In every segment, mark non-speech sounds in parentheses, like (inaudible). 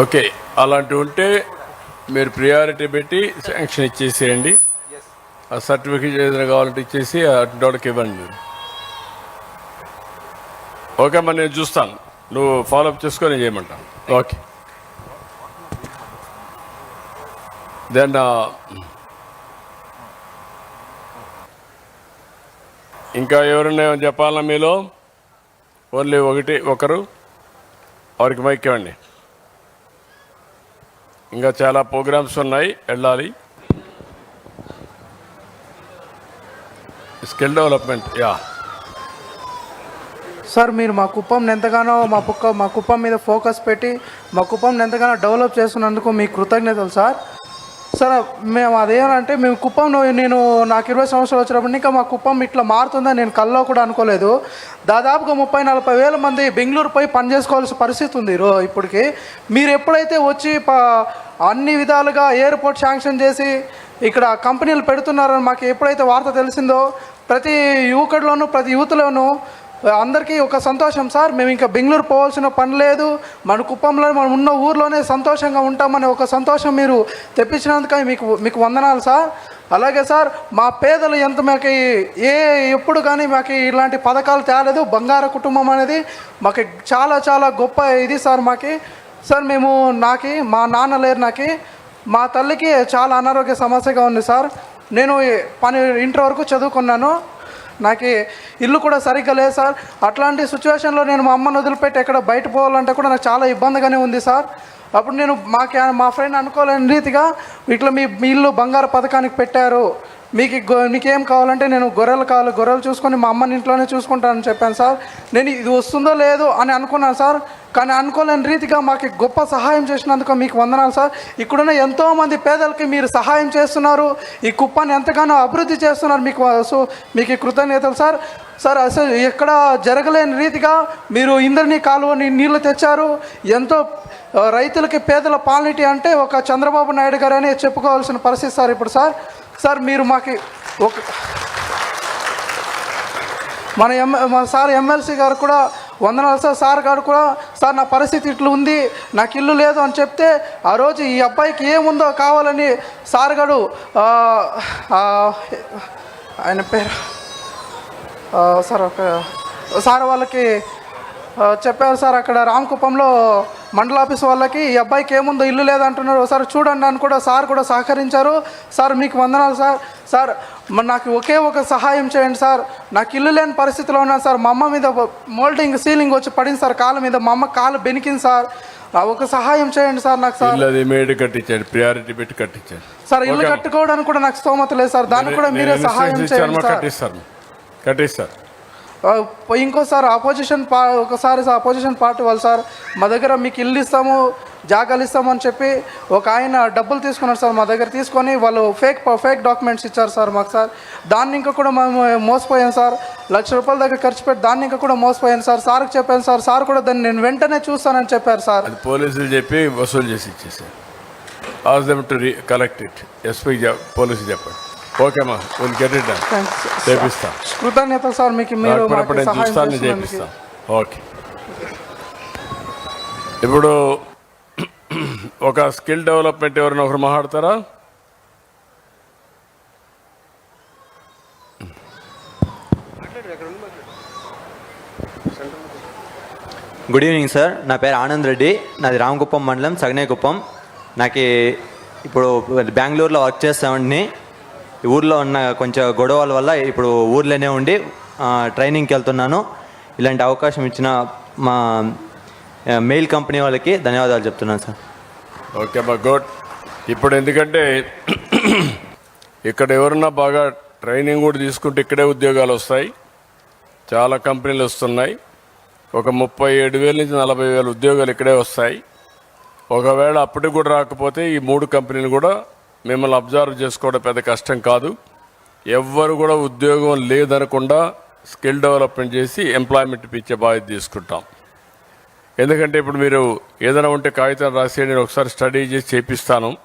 Okay అలాంటివి ఉంటే మీరు ప్రియారిటీ పెట్టి శాంక్షన్ ఇచ్చేసేయండి. ఆ సర్టిఫికేట్ ఏదైనా కావాలంటే ఇచ్చేసి అటు వాళ్ళకి ఇవ్వండి మీరు. ఓకే మరి నేను చూస్తాను. నువ్వు ఫాలోఅప్ చేసుకొని చేయమంటాను. ఓకే. దెన్ ఇంకా ఎవరైనా చెప్పాలన్నా మీలో? ఓన్లీ ఒకటి ఒకరు. వారికి మైక్ ఇవ్వండి. ఇంకా చాలా ప్రోగ్రామ్స్ ఉన్నాయి వెళ్ళాలి. Skill development yeah. సార్ మీరు మా కుప్పం ఎంతగానో మా కుక్క మా కుప్పం మీద ఫోకస్ పెట్టి మా కుప్పం ఎంతగానో డెవలప్ చేస్తున్నందుకు మీ కృతజ్ఞతలు సార్. సార్ మేము అదేమంటే మేము కుప్పంలో నేను నాకు ఇరవై సంవత్సరాలు వచ్చినప్పుడు ఇంకా మా కుప్పం ఇట్లా మారుతుందని నేను కల్లో కూడా అనుకోలేదు. దాదాపుగా ముప్పై నలభై వేల మంది బెంగళూరు పోయి పనిచేసుకోవాల్సిన పరిస్థితి ఉంది రో ఇప్పటికి. మీరు ఎప్పుడైతే వచ్చి ప అన్ని విధాలుగా ఎయిర్పోర్ట్ శాంక్షన్ చేసి ఇక్కడ కంపెనీలు పెడుతున్నారని మాకు ఎప్పుడైతే వార్త తెలిసిందో ప్రతి యువకుడిలోనూ ప్రతి యూత్లోనూ అందరికీ ఒక సంతోషం సార్. మేము ఇంకా బెంగళూరు పోవాల్సిన పని లేదు. మన కుప్పంలో మనం ఉన్న ఊర్లోనే సంతోషంగా ఉంటామనే ఒక సంతోషం మీరు తెప్పించినందుకు మీకు మీకు వందనాలు సార్. అలాగే సార్ మా పేదలు ఎంత మాకు ఏ ఎప్పుడు కానీ మాకు ఇలాంటి పథకాలు తేలేదు. బంగారు కుటుంబం అనేది మాకు చాలా చాలా గొప్ప ఇది సార్ మాకి. సార్ మేము నాకి మా నాన్న లేరు నాకి మా తల్లికి చాలా అనారోగ్య సమస్యగా ఉంది సార్. నేను పని ఇంటర్ వరకు చదువుకున్నాను. నాకు ఇల్లు కూడా సరిగ్గా లేదు సార్. అట్లాంటి సిచ్యువేషన్లో నేను మా అమ్మను వదిలిపెట్టి ఎక్కడ బయట పోవాలంటే కూడా నాకు చాలా ఇబ్బందిగానే ఉంది సార్. అప్పుడు నేను మాకు మా ఫ్రెండ్ అనుకోలేని రీతిగా ఇట్లా మీ మీ ఇల్లు బంగారు పథకానికి పెట్టారు. మీకు గొ- మీకేం కావాలంటే నేను గొర్రెలు కావాలి గొర్రెలు చూసుకొని మా అమ్మని ఇంట్లోనే చూసుకుంటానని చెప్పాను సార్. నేను ఇది వస్తుందో లేదో అని అనుకున్నాను సార్. కానీ అనుకోలేని రీతిగా మాకు గొప్ప సహాయం చేసినందుకు మీకు వందనాలు సార్. ఇక్కడున్న ఎంతోమంది పేదలకి మీరు సహాయం చేస్తున్నారు. ఈ కుప్పాన్ని ఎంతగానో అభివృద్ధి చేస్తున్నారు. మీకు సో మీకు కృతజ్ఞతలు సార్. సార్ అసలు ఎక్కడ జరగలేని రీతిగా మీరు ఇంద్రని కాలువని నీళ్ళు తెచ్చారు. ఎంతో రైతులకి పేదల పాలిటీ అంటే ఒక చంద్రబాబు నాయుడు గారని చెప్పుకోవాల్సిన పరిస్థితి సార్ ఇప్పుడు సార్. సార్ మీరు మాకు ఒక మన ఎం మన సార్ ఎమ్మెల్సీ గారు కూడా వందనాలు సార్. సార్ గారు కూడా సార్ నా పరిస్థితి ఇట్లా ఉంది నాకు ఇల్లు లేదు అని చెప్తే ఆ రోజు ఈ అబ్బాయికి ఏముందో కావాలని సార్ గారు ఆయన పేరు సార్ ఒక సార్ వాళ్ళకి చెప్పారు సార్ అక్కడ రామకుప్పంలో మండల ఆఫీస్ వాళ్ళకి ఈ అబ్బాయికి ఏముందో ఇల్లు లేదంటున్నారు. ఒకసారి చూడండి అని కూడా సార్ కూడా సహకరించారు. సార్ మీకు వందనాలు సార్. సార్ నాకు ఒకే ఒక సహాయం చేయండి సార్. నాకు ఇల్లు లేని పరిస్థితిలో ఉన్నాను సార్. మా అమ్మ మీద మోల్డింగ్ సీలింగ్ వచ్చి పడింది సార్. కాళ్ళ మీద మా అమ్మ కాలు బెనికింది సార్. ఒక సహాయం చేయండి సార్ నాకు సార్. అది మేడ్ కట్టించాడు. ప్రియారిటీ పెట్టి కట్టించాడు. సార్ ఇల్లు. కట్టుకోవడానికి కూడా నాకు స్తోమత లేదు సార్. దానికి కూడా మీరే సహాయం చేయండి సార్. ఆ, ఇంకోసారి అపోజిషన్ పా ఒకసారి అపోజిషన్ పార్టీ వాళ్ళు సార్ మా దగ్గర మీకు ఇల్లు ఇస్తాము జాగాలు ఇస్తామని చెప్పి ఒక ఆయన డబ్బులు తీసుకున్నారు సార్ మా దగ్గర తీసుకొని వాళ్ళు ఫేక్ ఫేక్ డాక్యుమెంట్స్ ఇచ్చారు సార్ మాకు సార్. దాన్ని ఇంకా కూడా మేము మోసపోయాం సార్. లక్ష రూపాయల దగ్గర ఖర్చు పెట్టి దాన్ని ఇంకా కూడా మోసపోయాను సార్. సార్కి చెప్పాను సార్ సార్ కూడా దాన్ని నేను వెంటనే చూస్తానని చెప్పారు సార్. పోలీసులు చెప్పి వసూలు చేసి ఇచ్చేసారు ask them to collect it SP పోలీసులు చెప్పండి. ఓకేమ్మా విల్ గెట్ ఇట్ చేపిస్తాం. కృతజ్ఞతలు సార్ మీకు మీరు చూస్తాను ఓకే. ఇప్పుడు ఒక స్కిల్ డెవలప్మెంట్ ఎవరైనా ఒకరు మాట్లాడతారా? గుడ్ ఈవినింగ్ సార్ నా పేరు ఆనంద్ రెడ్డి నాది రామకుప్పం మండలం సగనేకుప్పం నాకు ఇప్పుడు బెంగళూరులో వర్క్ చేస్తామండి ఊర్లో ఉన్న కొంచెం గొడవల వల్ల ఇప్పుడు ఊర్లోనే ఉండి ట్రైనింగ్కి వెళ్తున్నాను. ఇలాంటి అవకాశం ఇచ్చిన మా మెయిల్ కంపెనీ వాళ్ళకి ధన్యవాదాలు చెప్తున్నాను సార్. ఓకే అమ్మా గుడ్. ఇప్పుడు ఎందుకంటే (clears throat) ఇక్కడ ఎవరన్నా బాగా ట్రైనింగ్ కూడా తీసుకుంటే ఇక్కడే ఉద్యోగాలు వస్తాయి. చాలా కంపెనీలు వస్తున్నాయి. ఒక ముప్పై ఏడు వేల నుంచి నలభై వేల ఉద్యోగాలు ఇక్కడే వస్తాయి. ఒకవేళ అప్పటికి కూడా రాకపోతే ఈ మూడు కంపెనీలు కూడా మిమ్మల్ని అబ్జర్వ్ చేసుకోవడం పెద్ద కష్టం కాదు. ఎవ్వరు కూడా ఉద్యోగం లేదనకుండా స్కిల్ డెవలప్మెంట్ చేసి ఎంప్లాయ్మెంట్ ఇచ్చే బాధ్యత తీసుకుంటాం. ఎందుకంటే ఇప్పుడు మీరు ఏదైనా ఉంటే కాగితం రాసి నేను ఒకసారి స్టడీ చేసి చేపిస్తాను.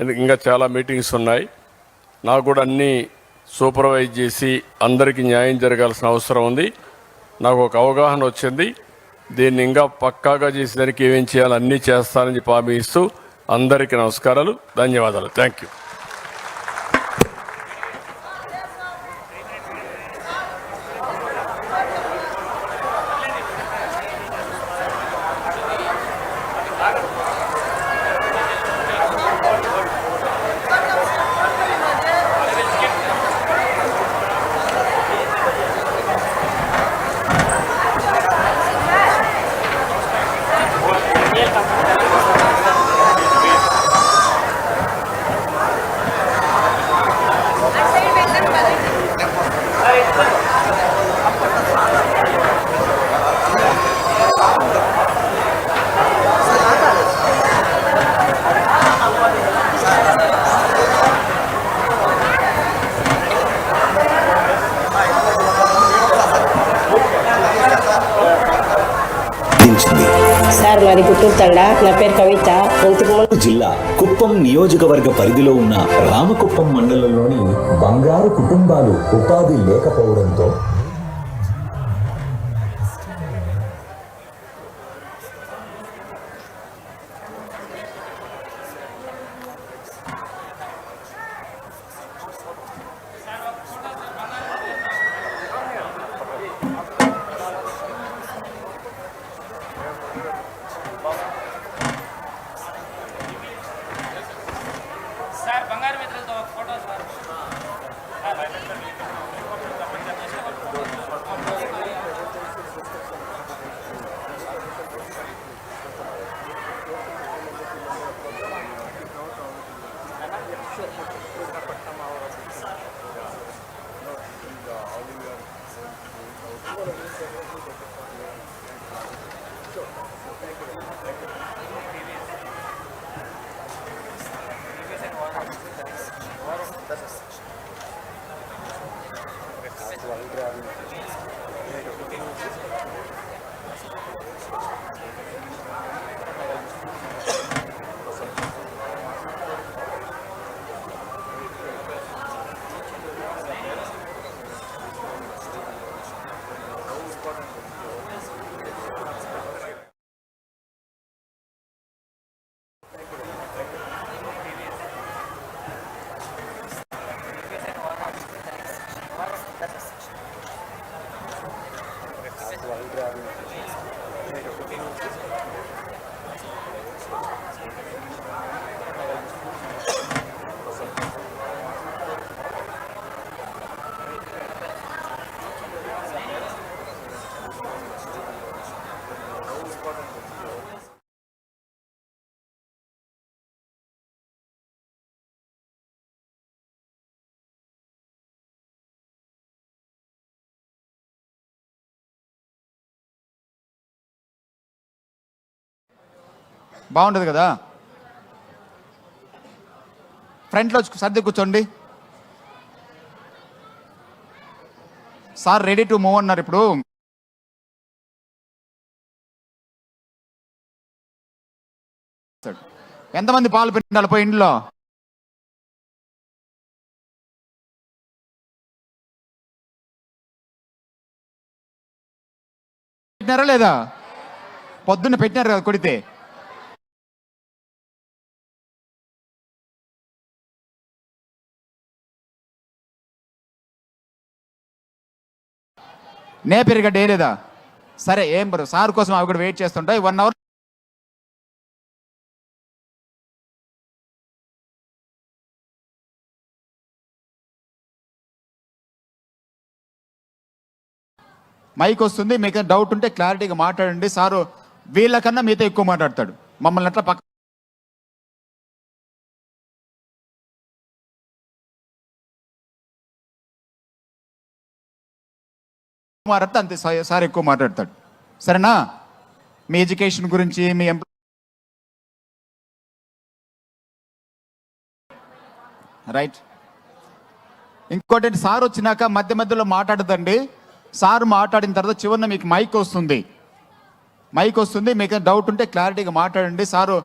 ఇంకా చాలా మీటింగ్స్ ఉన్నాయి. నాకు కూడా అన్నీ సూపర్వైజ్ చేసి అందరికీ న్యాయం జరగాల్సిన అవసరం ఉంది. నాకు ఒక అవగాహన వచ్చింది. దీన్ని ఇంకా పక్కాగా చేసేదానికి ఏమేం చేయాలో అన్నీ చేస్తానని చెప్పి హామీ ఇస్తూ అందరికీ నమస్కారాలు ధన్యవాదాలు. థ్యాంక్ యూ అందించింది సార్ మాది గుంటూరు తండ నా పేరు కవిత జిల్లా కుప్పం నియోజకవర్గ పరిధిలో ఉన్న రామకుప్పం మండలంలోని బంగారు కుటుంబాలు ఉపాధి లేకపోవడంతో బాగుంటుంది కదా? ఫ్రంట్లో సర్ది కూర్చోండి. సార్ రెడీ టు మూవ్ అన్నారు ఇప్పుడు. ఎంతమంది పాలు పిండాలి పోయి ఇంట్లో పెట్టినారా లేదా? పొద్దున్న పెట్టినారు కదా కొడితే. నే పెరిగడ్డ వేయలేదా? సరే ఏం బ్రో సార్ కోసం అవి కూడా వెయిట్ చేస్తుంటాయి వన్ అవర్ మైక్ వస్తుంది మీకు డౌట్ ఉంటే క్లారిటీగా మాట్లాడండి. సారు వీళ్ళకన్నా మీతో ఎక్కువ మాట్లాడతాడు. మమ్మల్ని అట్లా పక్క మాట్లాడితే అంతే సార్ ఎక్కువ మాట్లాడతాడు. సరేనా? మీ ఎడ్యుకేషన్ గురించి మీ ఎంప్లాయ్ రైట్ ఇంకోటి సార్ వచ్చినాక మధ్య మధ్యలో మాట్లాడదండి. సార్ మాట్లాడిన తర్వాత చివరిన మీకు మైక్ వస్తుంది. మైక్ వస్తుంది మీకు డౌట్ ఉంటే క్లారిటీగా మాట్లాడండి. సారు